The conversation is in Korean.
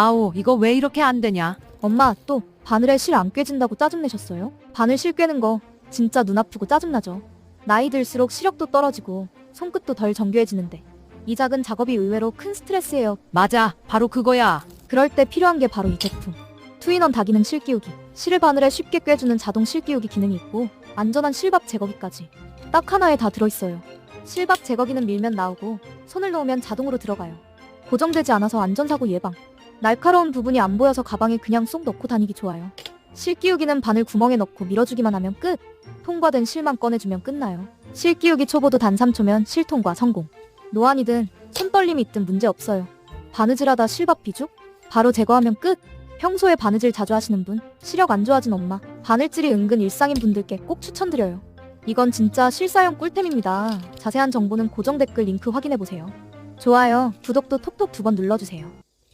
아우, 이거 왜 이렇게 안 되냐? 엄마 또 바늘에 실안 꿰진다고 짜증내셨어요? 바늘 실 꿰는 거 진짜 눈 아프고 짜증나죠. 나이 들수록 시력도 떨어지고 손끝도 덜 정교해지는데 이 작은 작업이 의외로 큰 스트레스예요. 맞아, 바로 그거야. 그럴 때 필요한 게 바로 이 제품. 투인원 다기능 실 끼우기. 실을 바늘에 쉽게 꿰주는 자동 실 끼우기 기능이 있고 안전한 실밥 제거기까지. 딱 하나에 다 들어있어요. 실밥 제거기는 밀면 나오고 손을 놓으면 자동으로 들어가요. 고정되지 않아서 안전사고 예방. 날카로운 부분이 안 보여서 가방에 그냥 쏙 넣고 다니기 좋아요. 실 끼우기는 바늘 구멍에 넣고 밀어주기만 하면 끝. 통과된 실만 꺼내주면 끝나요. 실 끼우기 초보도 단 3초면 실 통과 성공. 노안이든 손떨림이 있든 문제 없어요. 바느질하다 실밥 비죽? 바로 제거하면 끝. 평소에 바느질 자주 하시는 분, 시력 안 좋아진 엄마, 바늘질이 은근 일상인 분들께 꼭 추천드려요. 이건 진짜 실사용 꿀템입니다. 자세한 정보는 고정 댓글 링크 확인해보세요. 좋아요, 구독도 톡톡 두 번 눌러주세요.